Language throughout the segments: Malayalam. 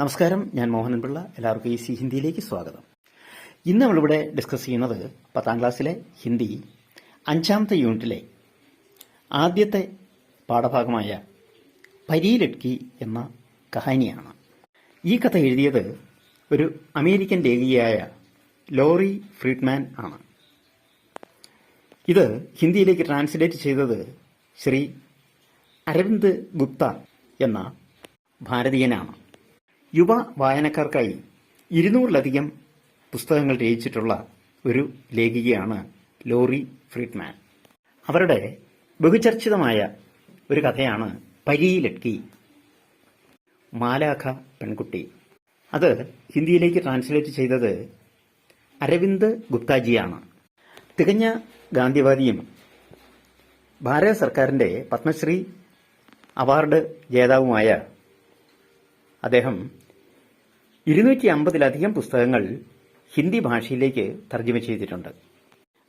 നമസ്കാരം ഞാൻ മോഹനൻ പിള്ള. എല്ലാവർക്കും ഈ സി ഹിന്ദിയിലേക്ക് സ്വാഗതം. ഇന്ന് നമ്മളിവിടെ ഡിസ്കസ് ചെയ്യുന്നത് പത്താം ക്ലാസ്സിലെ ഹിന്ദി അഞ്ചാമത്തെ യൂണിറ്റിലെ ആദ്യത്തെ പാഠഭാഗമായ പരീലട്കി എന്ന കഹാനിയാണ്. ഈ കഥ എഴുതിയത് ഒരു അമേരിക്കൻ ലേഖികയായ ലോറി ഫ്രീഡ്മാൻ ആണ്. ഇത് ഹിന്ദിയിലേക്ക് ട്രാൻസ്ലേറ്റ് ചെയ്തത് ശ്രീ അരവിന്ദ് ഗുപ്ത എന്ന ഭാരതീയനാണ്. യുവ വായനക്കാർക്കായി ഇരുന്നൂറിലധികം പുസ്തകങ്ങൾ രചിച്ചിട്ടുള്ള ഒരു ലേഖികയാണ് ലോറി ഫ്രീഡ്മാൻ. അവരുടെ ബഹുചർച്ചിതമായ ഒരു കഥയാണ് പരീലട്കി മാലാഖ പെൺകുട്ടി. അത് ഹിന്ദിയിലേക്ക് ട്രാൻസ്ലേറ്റ് ചെയ്തത് അരവിന്ദ് ഗുപ്താജിയാണ്. തികഞ്ഞ ഗാന്ധിവാദിയും ഭാരത സർക്കാരിന്റെ പത്മശ്രീ അവാർഡ് ജേതാവുമായ അദ്ദേഹം ഇരുന്നൂറ്റി അമ്പതിലധികം പുസ്തകങ്ങൾ ഹിന്ദി ഭാഷയിലേക്ക് തർജമ ചെയ്തിട്ടുണ്ട്.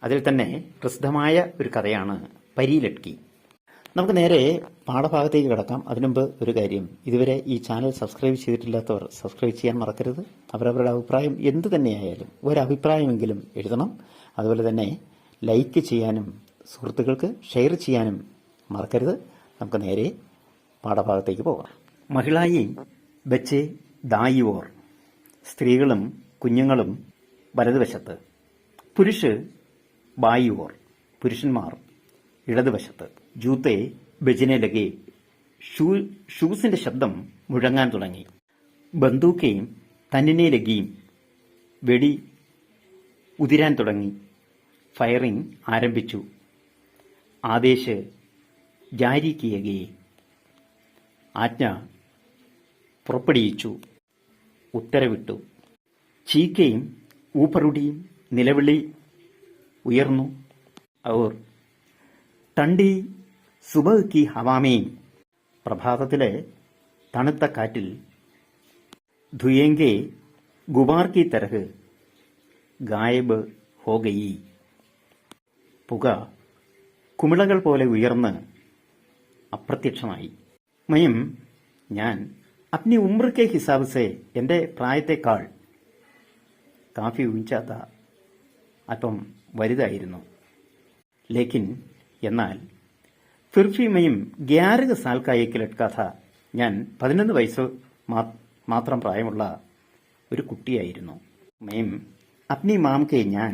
അതിൽ തന്നെ പ്രസിദ്ധമായ ഒരു കഥയാണ് പരീലട്കി. നമുക്ക് നേരെ പാഠഭാഗത്തേക്ക് കിടക്കാം. അതിനുമുമ്പ് ഒരു കാര്യം. ഇതുവരെ ഈ ചാനൽ സബ്സ്ക്രൈബ് ചെയ്തിട്ടില്ലാത്തവർ സബ്സ്ക്രൈബ് ചെയ്യാൻ മറക്കരുത്. അവരവരുടെ അഭിപ്രായം എന്ത് തന്നെയായാലും ഒരഭിപ്രായമെങ്കിലും എഴുതണം. അതുപോലെ തന്നെ ലൈക്ക് ചെയ്യാനും സുഹൃത്തുക്കൾക്ക് ഷെയർ ചെയ്യാനും മറക്കരുത്. നമുക്ക് നേരെ പാഠഭാഗത്തേക്ക് പോകാം. മഹിളായി ബച്ചെ ദായിവോർ സ്ത്രീകളും കുഞ്ഞുങ്ങളും വലതുവശത്ത്. പുരുഷ് ബായിവോർ പുരുഷന്മാർ ഇടതുവശത്ത്. ജൂത്തെ ബജിനെ ലഗെ ഷൂ ഷൂസിന്റെ ശബ്ദം മുഴങ്ങാൻ തുടങ്ങി. ബന്ദൂക്കയും തന്നിനെ ലഗിയും വെടി ഉതിരാൻ തുടങ്ങി. ഫയറിംഗ് ആരംഭിച്ചു. ആദേശ് ജാരി കിയകയെ ആജ്ഞ പുറപ്പെടുവിച്ചു. ഉത്തരവിട്ടു. ചീക്കയും ഊപ്പറുടിയും നിലവിളി ഉയർന്നു. അവർ തണ്ടി സുബഹ് കി ഹവാമേയും പ്രഭാതത്തിലെ തണുത്ത കാറ്റിൽ ധുയേങ്കെ ഗുബാർ കി തരഹ് ഗായബ് ഹോഗയി. പുക കുമിളകൾ പോലെ ഉയർന്ന് അപ്രത്യക്ഷമായി. മയം ഞാൻ അപ്നി ഉമ്രക്കെ ഹിസാബ് സെ എന്റെ പ്രായത്തെക്കാൾ കാഫി ഊഞ്ചാത്ത അല്പം വലുതായിരുന്നു. ലേക്കിൻ എന്നാൽ ഫിർഫിമയും ഗ്യാരക സാൽക്കായേക്ക് ലട്കാഥ ഞാൻ പതിനൊന്ന് വയസ്സ് മാത്രം പ്രായമുള്ള ഒരു കുട്ടിയായിരുന്നു. മെയും അപ്നി മാംകെ ഞാൻ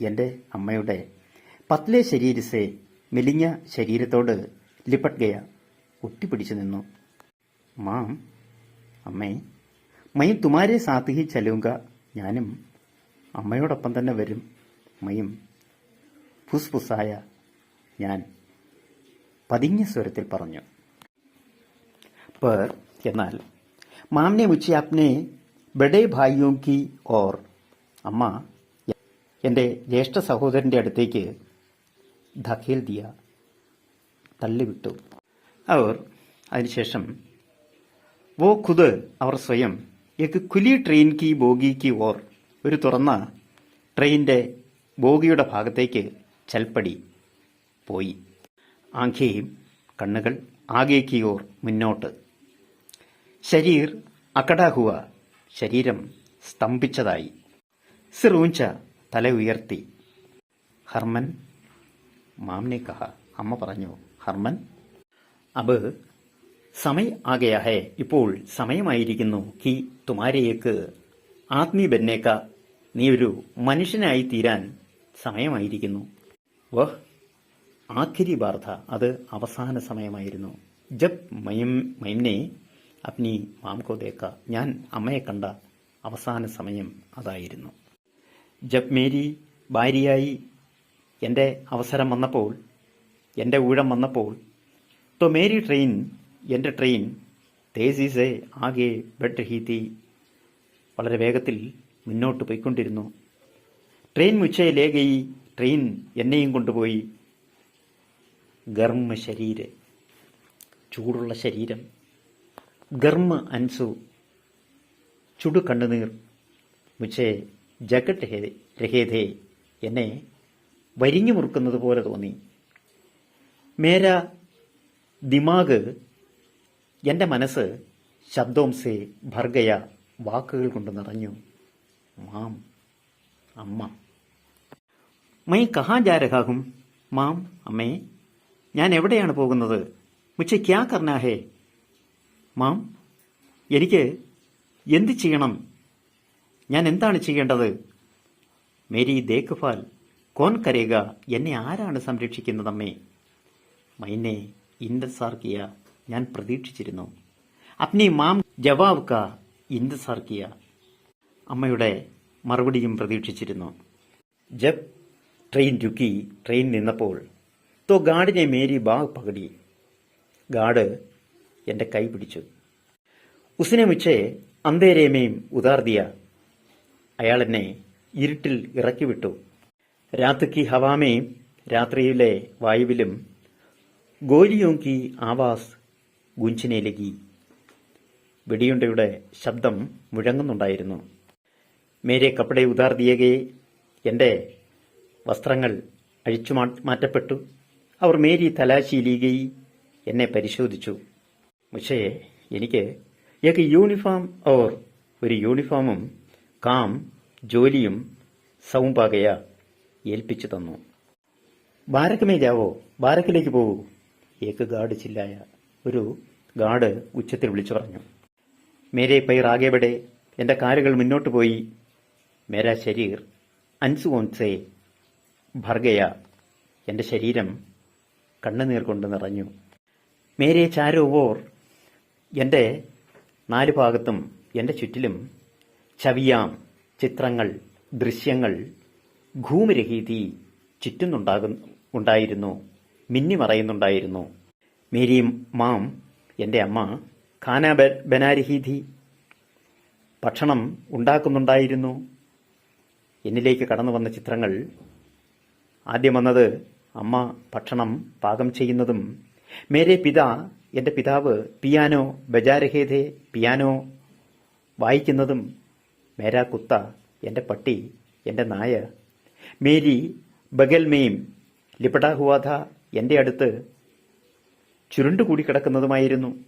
എന്റെ അമ്മയുടെ പത്ലെ ശരീരസെ മെലിഞ്ഞ ശരീരത്തോട് ലിപ്പട്ട് ഗയ ഒട്ടിപ്പിടിച്ചു നിന്നു. മാം അമ്മേ മയും തുമാരെ സാത്ത് ഹി ഞാനും അമ്മയോടൊപ്പം തന്നെ വരും. മയും ഫുസ്ഫുസായ ഞാൻ പതിഞ്ഞ സ്വരത്തിൽ പറഞ്ഞു. पर എന്നാൽ മാംനെ മുച്ചി അപ്നെ ബഡേ ഭായിയോ കി ഓർ. അമ്മ എന്റെ ജ്യേഷ്ഠ സഹോദരന്റെ അടുത്തേക്ക് ധക്കേൽ ദിയ തള്ളിവിട്ടു. അവർ അതിനുശേഷം വോ ഖുദ് അവർ സ്വയം. എക്ക് കുലി ട്രെയിൻ കി ബോഗി കി ഓർ ഒരു തുറന്ന ട്രെയിന്റെ ബോഗിയുടെ ഭാഗത്തേക്ക് ചൽപ്പടി പോയി. ആഖ്യയും കണ്ണുകൾ ആകേക്ക് ഓർ മുന്നോട്ട്. ശരീർ അക്കടാഹുവ ശരീരം സ്തംഭിച്ചതായി. സിറൂഞ്ച തല ഉയർത്തി. ഹർമൻ മാംനെ കഹ. അമ്മ പറഞ്ഞു ഹർമൻ അബ് സമയ ആകയാ ഹേ ഇപ്പോൾ സമയമായിരിക്കുന്നു. കി തുമാരയേക്ക് ആത്മീ ബന്നേക്ക നീ ഒരു മനുഷ്യനായി തീരാൻ സമയമായിരിക്കുന്നു. വഹ്. ആഖിരി വാർത്ത അത് അവസാന സമയമായിരുന്നു. ജബ് മയം മൈംനെ അപ്നി മാംകോ ദേക്ക. ഞാൻ അമ്മയെ കണ്ട അവസാന സമയം അതായിരുന്നു. ജബ് മേരി ഭാര്യയായി എന്റെ അവസരം വന്നപ്പോൾ എന്റെ ഊഴം വന്നപ്പോൾ തോ മേരി ട്രെയിൻ എന്റെ ട്രെയിൻ തേസി ആകെ ബെഡ് ഹീത്തി വളരെ വേഗത്തിൽ മുന്നോട്ട് പോയിക്കൊണ്ടിരുന്നു. ട്രെയിൻ മുച്ചേ ലേ ഗയി ട്രെയിൻ എന്നെയും കൊണ്ടുപോയി. ഗർമ്മ ശരീര ചൂടുള്ള ശരീരം ഗർമ്മ അൻസു ചുടു കണ്ണുനീർ മുച്ചേ ജഗട്ട് രഹേതേ എന്നെ വരിഞ്ഞു മുറുക്കുന്നത് പോലെ തോന്നി. മേര ദിമാഗ് എന്റെ മനസ്സ് ശബ്ദോംസേ ഭർഗയ വാക്കുകൾ കൊണ്ട് നിറഞ്ഞു. മാം അമ്മ. മൈ കഹാ ജാരഹാകും മാം അമ്മേ ഞാൻ എവിടെയാണ് പോകുന്നത്? മുച്ചെ ക്യാ കർണാഹേ മാം എനിക്ക് എന്ത് ചെയ്യണം? ഞാൻ എന്താണ് ചെയ്യേണ്ടത്? മേരി ദേഖ്ഭാൽ കോൻ കരേക എന്നെ ആരാണ് സംരക്ഷിക്കുന്നത് അമ്മേ മൈനെ ഇന്തസാർ ഞാൻ പ്രതീക്ഷിച്ചിരുന്നു. അപ്നി മാം ജവാബ് കാ ഇന്തസാർ അമ്മയുടെ മറുപടിയും പ്രതീക്ഷിച്ചിരുന്നു. ജബ് ട്രെയിൻ രുക്കി ട്രെയിൻ നിന്നപ്പോൾ തോ ഗാർഡിനെ മേരി ബാഗ് പകടി. ഗാർഡ് എന്റെ കൈ പിടിച്ചു. ഉസിനെ മുച്ചേ അന്തേരേമയും ഉദാർദിയ അയാൾ എന്നെ ഇരുട്ടിൽ ഇറക്കി വിട്ടു. രാത്രിക്ക് ഹവാമയും രാത്രിയിലെ വായുവിലും ഗോലിയോങ്കി ആവാസ് ഗുഞ്ചിനെ ലഗി വെടിയുണ്ടയുടെ ശബ്ദം മുഴങ്ങുന്നുണ്ടായിരുന്നു. മേരെ കപ്പടെ ഉദാർ എന്റെ വസ്ത്രങ്ങൾ അഴിച്ചു മാറ്റപ്പെട്ടു. അവർ മേരി തലാശീലീകയി എന്നെ പരിശോധിച്ചു. പക്ഷേ എനിക്ക് ഏക യൂണിഫോം ഓർ ഒരു യൂണിഫോമും കാം ജോലിയും സൗമ്പാകയ ഏൽപ്പിച്ചു തന്നു. ബാരക്കമേ ജാവോ ബാരക്കിലേക്ക് പോകൂ. ഏക്ക് ഗാർഡ് ചില്ലായ ഒരു ഗാർഡ് ഉച്ചത്തിൽ വിളിച്ചു പറഞ്ഞു മേരെ പൈർ ആകെവിടെ? എന്റെ കാലുകൾ മുന്നോട്ട് പോയി. മേരാ ശരീർ. അൻസുവോൻസെ ഭർഗയ എന്റെ ശരീരം കണ്ണുനീർ കൊണ്ട് നിറഞ്ഞു. മേരെ ചാരോവോർ എന്റെ നാല് ഭാഗത്തും എന്റെ ചുറ്റിലും ചവിയാം. ചിത്രങ്ങൾ ദൃശ്യങ്ങൾ ഭൂമിരഹീതി ചുറ്റുന്നുണ്ടാകുന്നു ഉണ്ടായിരുന്നു. മിന്നിമറയുന്നുണ്ടായിരുന്നു. മേരി മാം എന്റെ അമ്മ ഖാന ബനാരിഹീധി ഭക്ഷണം ഉണ്ടാക്കുന്നുണ്ടായിരുന്നു. എന്നിലേക്ക് കടന്നു വന്ന ചിത്രങ്ങൾ. ആദ്യം വന്നത് അമ്മ ഭക്ഷണം പാകം ചെയ്യുന്നതും മേരെ പിത എന്റെ പിതാവ് പിയാനോ ബജാരഹേദേ പിയാനോ വായിക്കുന്നതും മേരാ കുത്ത എന്റെ പട്ടി എന്റെ നായ മേരി ബഗൽമേയും ലിപട ഹുവാധ എന്റെ അടുത്ത് ചുരുണ്ടുകൂടി കിടക്കുന്നതുമായിരുന്നു.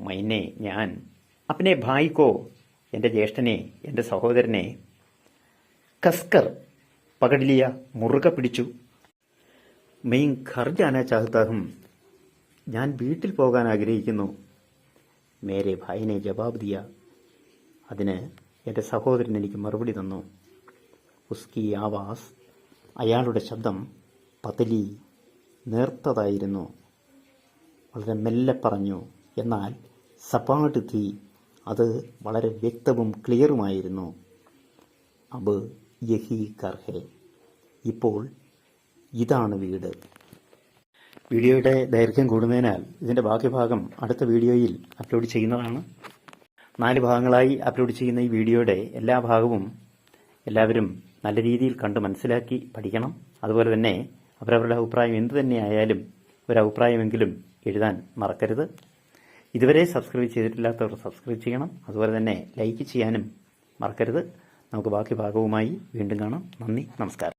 മൈനെ ഞാൻ. അപ്പനെ ഭായിക്കോ എന്റെ ജ്യേഷ്ഠനെ എന്റെ സഹോദരനെ. കസ്കർ പകടിലിയ മുറുക പിടിച്ചു. മെയിൻ ഖർജാന ജാനാ ചാഹത്താഹും ഞാൻ വീട്ടിൽ പോകാൻ ആഗ്രഹിക്കുന്നു. മേരെ ഭായിനെ ജവാബ് ദിയ. അതിന് എന്റെ സഹോദരൻ എനിക്ക് മറുപടി തന്നു. ഉസ്കി ആവാസ് അയാളുടെ ശബ്ദം പതലി നേർത്തതായിരുന്നു. വളരെ മെല്ലെ പറഞ്ഞു. എന്നാൽ സപാട് തീ അത് വളരെ വ്യക്തവും ക്ലിയറുമായിരുന്നു. അബ് യഹി കർഹെ. ഇപ്പോൾ ഇതാണ് വീട്. വീഡിയോയുടെ ദൈർഘ്യം കൂടുന്നതിനാൽ ഇതിന്റെ ബാക്കി ഭാഗം അടുത്ത വീഡിയോയിൽ അപ്ലോഡ് ചെയ്യുന്നതാണ്. നാല് ഭാഗങ്ങളായി അപ്ലോഡ് ചെയ്യുന്ന ഈ വീഡിയോയുടെ എല്ലാ ഭാഗവും എല്ലാവരും നല്ല രീതിയിൽ കണ്ട് മനസ്സിലാക്കി പഠിക്കണം. അതുപോലെ തന്നെ അവരവരുടെ അഭിപ്രായം എന്തു തന്നെയായാലും ഒരു അഭിപ്രായമെങ്കിലും എഴുതാൻ മറക്കരുത്. ഇതുവരെ സബ്സ്ക്രൈബ് ചെയ്തിട്ടില്ലാത്തവർ സബ്സ്ക്രൈബ് ചെയ്യണം. അതുപോലെ തന്നെ ലൈക്ക് ചെയ്യാനും മറക്കരുത്. നമുക്ക് ബാക്കി ഭാഗവുമായി വീണ്ടും കാണാം. നന്ദി നമസ്കാരം.